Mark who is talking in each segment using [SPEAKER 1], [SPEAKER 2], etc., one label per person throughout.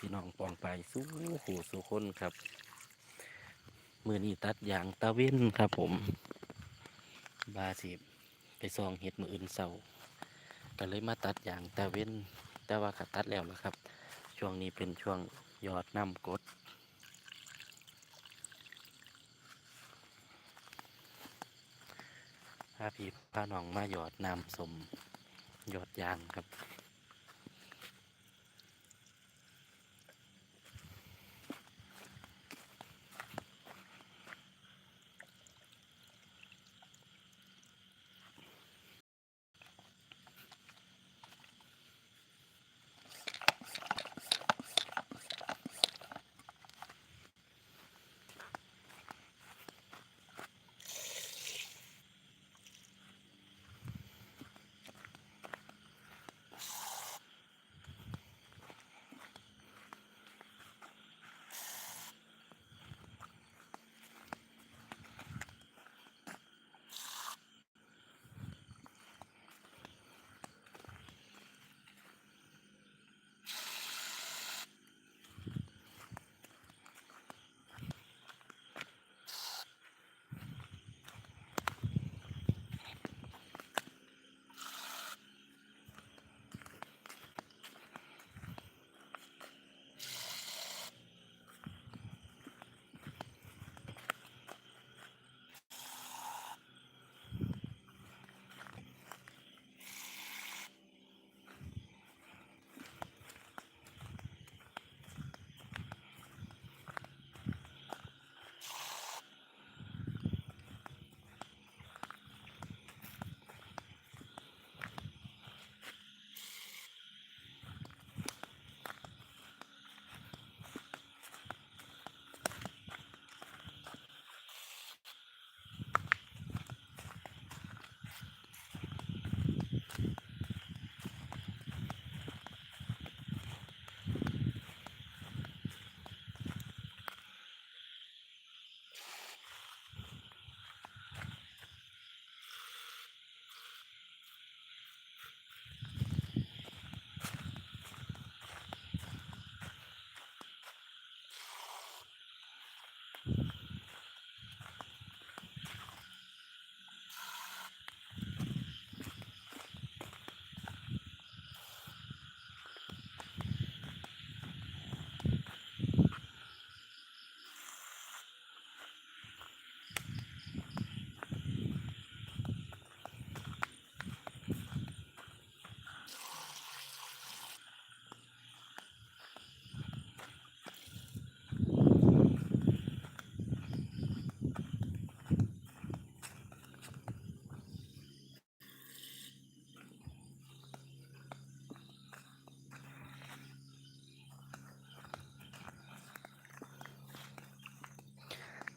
[SPEAKER 1] พี่น้องปองไปสู้หูสู้คนครับ มือนี้ตัดยางตะเว้นครับผม บาสิไปซองเห็ดมืออื่นเศร้าก็เลยมาตัดยางตะเว้น แต่ว่าก็ตัดแล้วนะครับ ช่วงนี้เป็นช่วงยอดน้ำกดพาพี่พาน้องมาหยอดน้ำสมหยอดยางครับ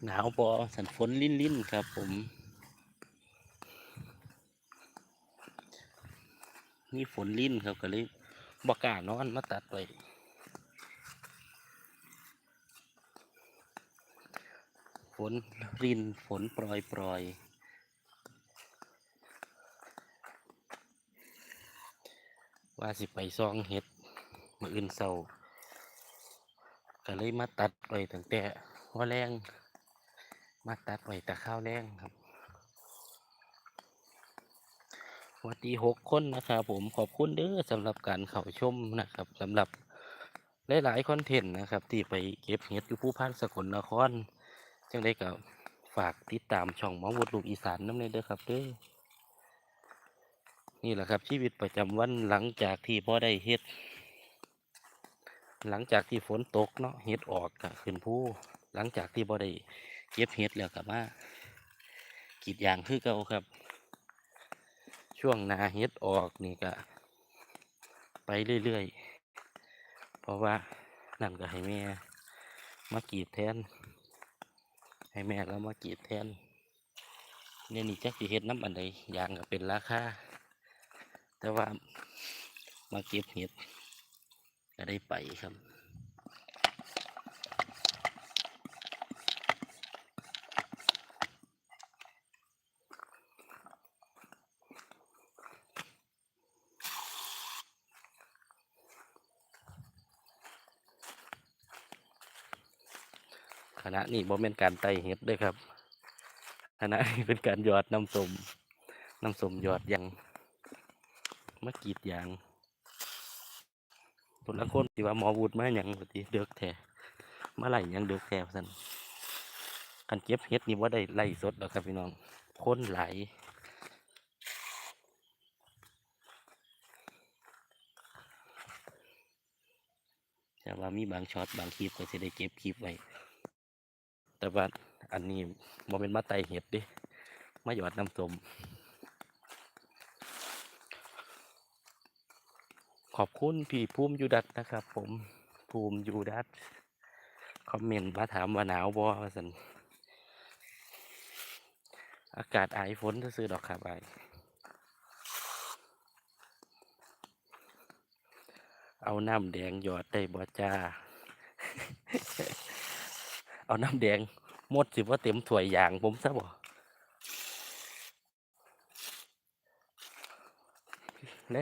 [SPEAKER 1] หนาวปอสันฝนลิ้นลิ้นครับผม นี่ฝนลิ้นครับก็เลยบอกกล้านอนมาตัดไว้ฝนรินฝนปล่อยปล่อยว่าสิไปซองเห็ดมืออื่นเศร้าก็เลยมาตัดไว้ตั้งแต่ว่าแรง มาตัดไว้แต่ข้าวแรงครับวัสดีหกคนนะครับผมขอบคุณเด้อสำหรับการเข้าชมนะครับสำหรับหลายๆคอนเทนต์นะครับ ที่ไปเก็บเห็ดอยู่ผู้พันสกลนครจังได้กับฝากติดตามช่องมอวุดลูกอีสานน้ำเลยเด้อครับเด้อนี่แหละครับชีวิตประจำวันหลังจากที่พ่อได้เฮ็ด หลังจากที่ฝนตกเนาะเห็ดออกก็ขึ้นผู้หลังจากที่บ่ได้ เก็บเห็ดแล้วกับมากีดยางคือเก่าครับ ช่วงนาเห็ดออกนี่ก็ไปเรื่อยๆ เพราะว่านั่นก็ให้แม่มากีดแทน ให้แม่แล้วมากีดแทนเนี่ยนี่จักสิเห็ดน้ำอันใดยางก็เป็นราคาแต่ว่ามาเก็บเห็ดก็ได้ไปครับ คณะนี้บ่เป็นการไต่เห็ดด้วยครับคณะนี้เป็นการหยอดน้ำสมน้ำสมหยอดยางมากรีดยางคนละคนที่ว่าหมอวูดมาหยังปฏิเดือกแท้มาไล่หยังเดือกแท้สันกันเก็บเห็ดนี่ว่าได้ไล่สดหรอกครับพี่น้องคนไหลแต่ว่ามีบางช็อตบางคลิปก็จะได้เก็บคลิปไว้ แต่ว่าอันนี้บ่เป็นมาไตเห็ดดิมาหยอดน้ำส้มขอบคุณพี่ภูมิยูดัตนะครับ ผมภูมิยูดัตคอมเมนต์มาถามว่าหนาวบ่าสันอากาศไอายฝนซื้อดอกครับไอเอาน้ำแดงหยอดได้บ่จ้า เอาน้ำแดงหมดสิว่าเต็มถ้วยอย่างผมซะบ่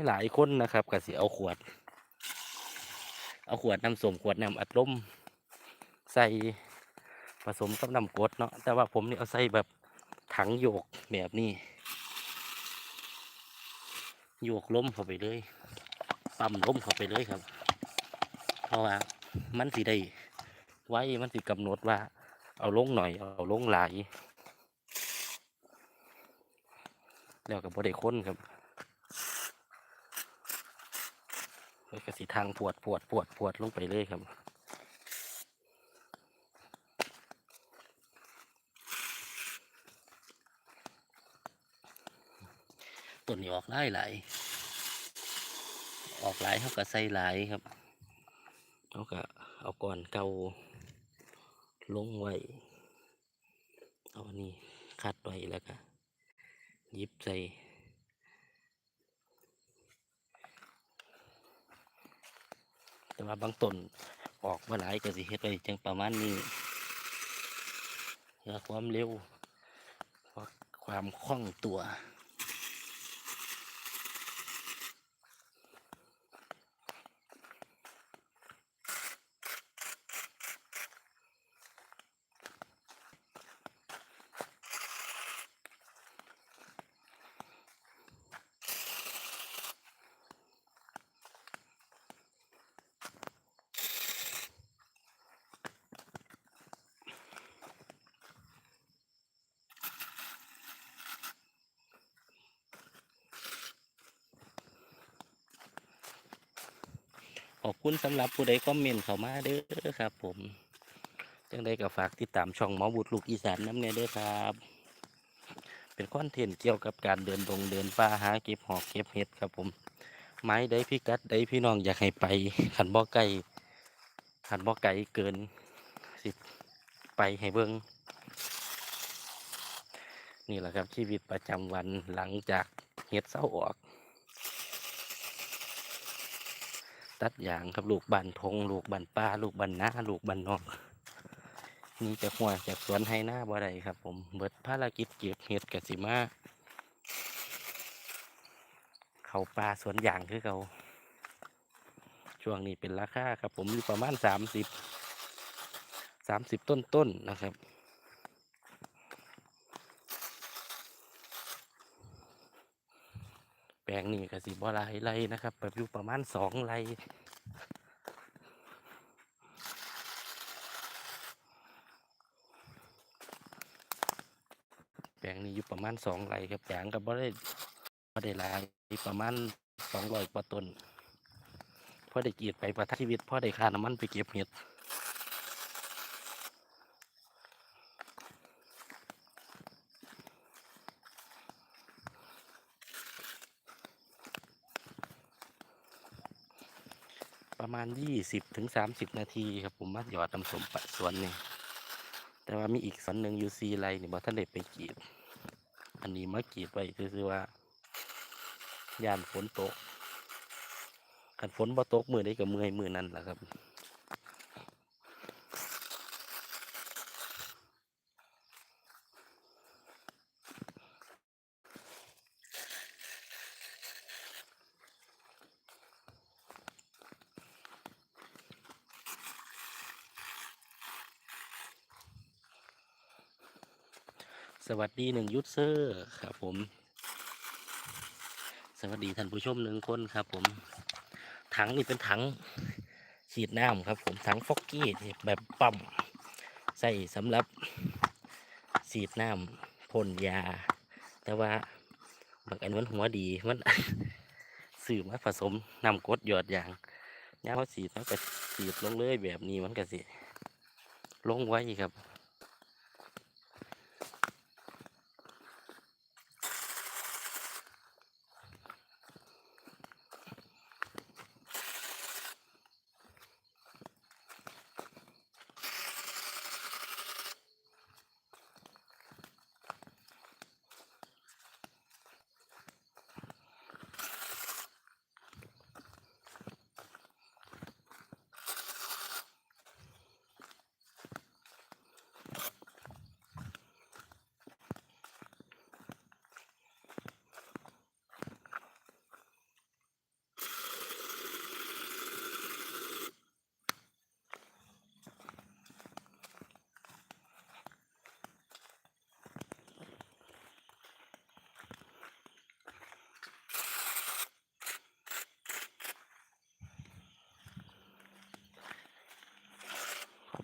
[SPEAKER 1] หลายๆคนนะครับก็สิเอาขวด เอาขวดน้ำส้มขวดน้ำอัดลมใส่ผสมกับน้ำกดเนาะแต่ว่าผมนี่เอาใส่แบบถังโยกแบบนี้โยกล้มเข้าไปเลย ปั๊มล้มเข้าไปเลยครับ เพราะว่ามันสิได้ ไว้มันสิกำหนดว่า เอาลงหน่อย เอาลงหลายแล้วกับบริค้นครับแล้วก็สิทางปวดปวดปวดปวดลงไปเลยครับ ต้นนี้ออกหลายหลาย ออกหลายเขาก็ใส่หลายครับเขาก็เอาก่อนเกา ลงไว้ เอาอันนี้คัดไว้แล้วก็ยิบใส่แต่ว่าบางต้นออกมาหลายก็สิเฮ็ดไปจังประมาณนี้เพื่อความเร็วเพราะความคล่องตัว ขอบคุณสำหรับผู้ใดคอมเมนต์เข้ามาเด้อครับ ผมจังใดก็ฝากติดตามช่องหมอบุตรลูกอีสานน้ำเนี่ยเด้อครับ เป็นคอนเทนต์เกี่ยวกับการเดินดงเดินป่าหาเก็บหอกเก็บเห็ดครับผม ไม้ใดพี่กัดใดพี่น้องอยากให้ไปขันบ่อไก่ขันบ่อไก่เกินสิไปให้เบิ่งนี่แหละครับชีวิตประจำวันหลังจากเห็ดเศร้าออก ตัดอย่างครับลูกบันทงลูกบันป้าลูกบันนาลูกบันนอกนี่จะหัวจากสวนไฮหน้าบ่ได้ครับ ผมเบิดภารกิจเก็บเห็ดกสิมาเขาปลาสวนยางคือเขาช่วงนี้เป็นราคาครับ ผมอยู่ประมาณสามสิบสามสิบต้นๆนนะครับ แป ลงนี้ก็สิบ่หลายไรนะครับ แบบอยู่ประมาณสองไรแปลงนี้อยู่ประมาณสองไรครับแปลงก็บ่ได้บ่ได้หลายประมาณสองร้อยกว่าต้นพอได้กรีดไปประทัชีวิตพอได้ค่าน้ำมันไปเก็บเห็ด มาณยี่สิบถึงสามสิบนาทีครับผมมัดหยอดน้ำสมปะสวนนี่แต่ว่ามีอีกสวนหนึ่งยูซีไรนี่บอท่านเด็ไปกีด อันนี้มากีดไปคือว่ายานฝนตกคันฝนบ่ตกมือได้กับมือให้มือนั่นแหละครับ วัสดีหนึ่งยูทเซอร์ครับผม สวัสดีท่านผู้ชมหนึ่งคนครับผม ถังนี่เป็นถังฉีดน้ำครับ ผมถังฟอกกี้แบบปั๊มใส่สำหรับฉีดน้ำพ่นยา แต่ว่าบางอันมันหัวดีมันสื่อมาผสมนำกดหยอดยางยาเขาฉีดมันก็ฉีดลงเลยแบบนี้มันก็สิลงไว้ครับ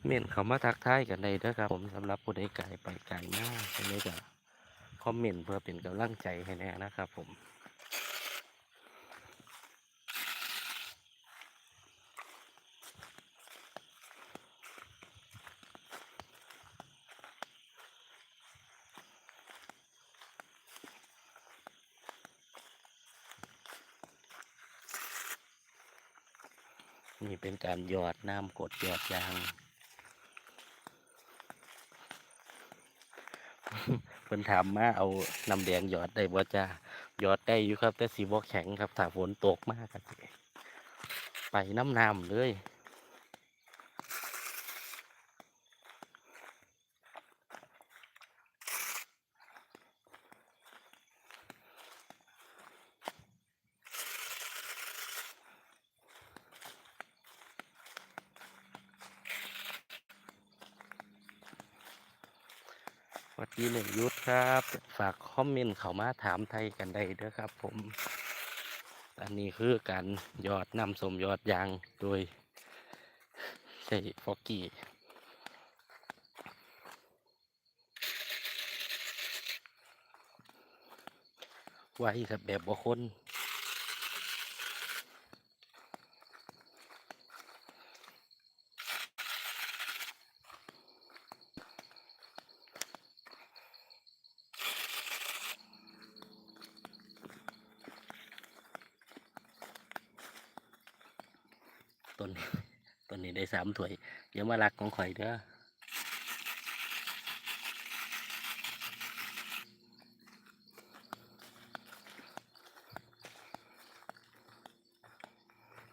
[SPEAKER 1] เมนเขามาทักทายกันได้เด้อครับ ผมสำหรับผู้ใดไก่ไปไก่หน้าใช่ไหมจ๊ะคอมเมนต์เพื่อเป็นกำลังใจให้แน่นะครับผมนี่เป็นการหยอดน้ำกดหยอดยาง เพิ่นถามมาเอาน้ำแดงหยอดได้บ่จ้าหยอดได้อยู่ครับ แต่สีบ่แข็งครับถ้าฝนตกมากครับไปน้ำน้ำเลย วัสดีหนึ่งยุทธครับ ฝากคอมเมนต์เข้ามาถามไทยกันได้เด้อครับ ผม อันนี้คือการยอดนำสมยอดยางโดยใช่ฟอกกี้ไว้ครับแบบบ่คน ต้นต้นนี้ได้สามถ้วยอย่ามารักของข่อยเด้อบ่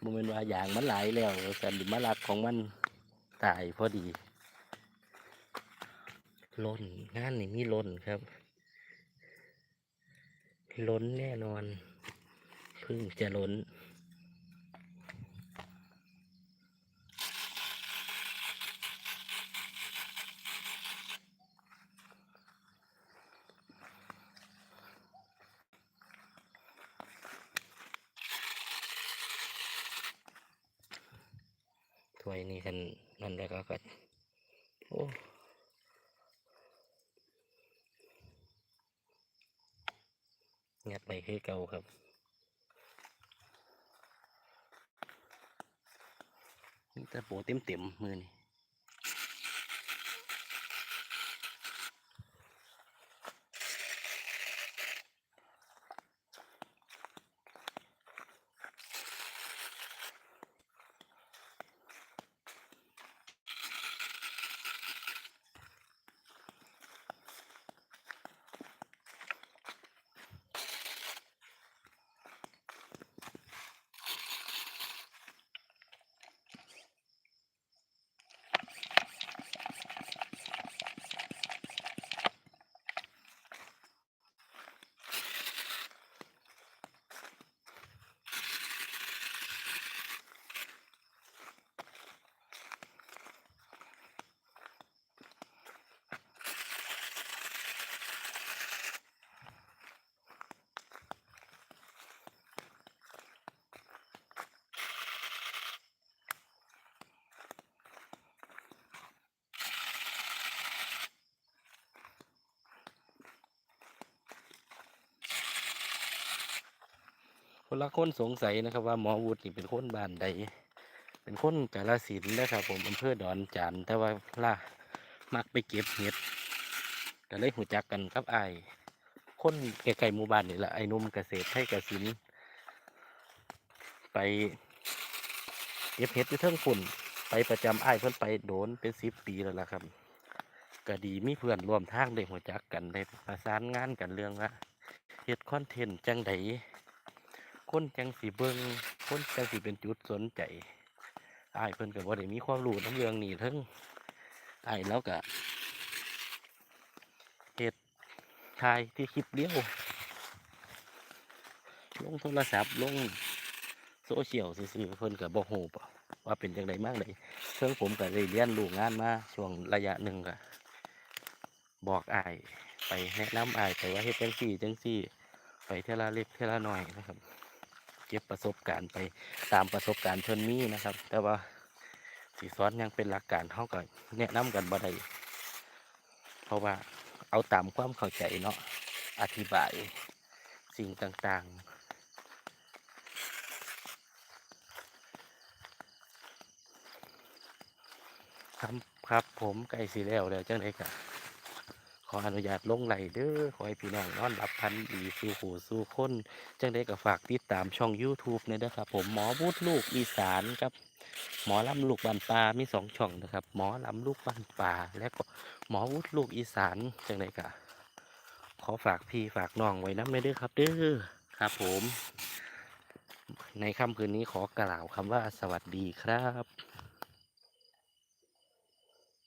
[SPEAKER 1] แมันเป็นว่าอย่างมันหลายแล้วสันดิมารักของมันตายพอดีล้นงานนี่มีล้นครับ ล้นแน่นอน พึ่งจะล้น ถ้วยนี่คันนั่นแล้วก็ก็โอ้งัดไปคือเก่าครับนี่แต่โปเต็มเต็มๆมือนี่ คนละคนสงสัยนะครับว่าหมอวุฒินี่เป็นคนบ้านใด เป็นคนกาฬสินนะครับ ผมอำเภอดอนจานแต่ว่าล่ามักไปเก็บเห็ดก็เลยหูจักกันครับไอ้คนใกลๆหมู่บ้านนี่แหละไอ้นุ่มเกษตรไทยกสินไปเก็บเห็ดที่เทิงฝุ่นไปประจำไอ้เพิ่อนไปโดนเป็นสิบปีแล้วล่ะครับก็ดีมีเพื่อนร่วมทางได้หัวจักกันได้ประสานงานกันเรื่องว่าเฮ็ดคอนเทนต์จังใด คนจังสีเบิงคนจังสีเป็นจุดสนใจไอ้เพิ่นก็บ่าได้มีความรู้ในเรื่องนี้ทั้งไอ้แล้วก็เฮ็ดถ่ายที่คลิปเลี้ยวลงโทรศัพท์ลงโซเชียลซื่อๆเพิ่นก็บ่ฮู้ปะว่าเป็นจังไดมากเลยเพิ่งผมก็ได้เรียนรู้งานมาช่วงระยะหนึ่งก็บอกอายไปแนะนำอายไปว่าเฮ็ดจังซี่จังซี่ ไปเทละเล็กเทอละน้อยนะครับ ก็บประสบการณ์ไปตามประสบการณ์เพิ่นมีนะครับ แต่ว่าสีสอนยังเป็นหลักการเท่ากับแนะนำกันบ่ได้เพราะว่าเอาตามความเข้าใจเนาะอธิบายสิ่งต่างๆ ครับครับผมไก่สีแล้วแล้วจังไดกะข ออนุญาตลงไหลเด้อขอให้พี่น้องนอนหลับพันดีสู่หูสู่คนจังได้ก็ฝากติดตามช่อง YouTube เนี่ยนะครับ ผมหมอบูดลูกอีสานครับ หมอลำลูกบ้านป่ามีสองช่องนะครับ หมอลำลูกบ้านป่าและก็หมอวูดลูกอีสานจังไดกะขอฝากพี่ฝากน้องไว้น้ำไม่เด้อครับ เด้อครับ ผม ในค่ำคืนนี้ขอกล่าวคำว่าสวัสดีครับ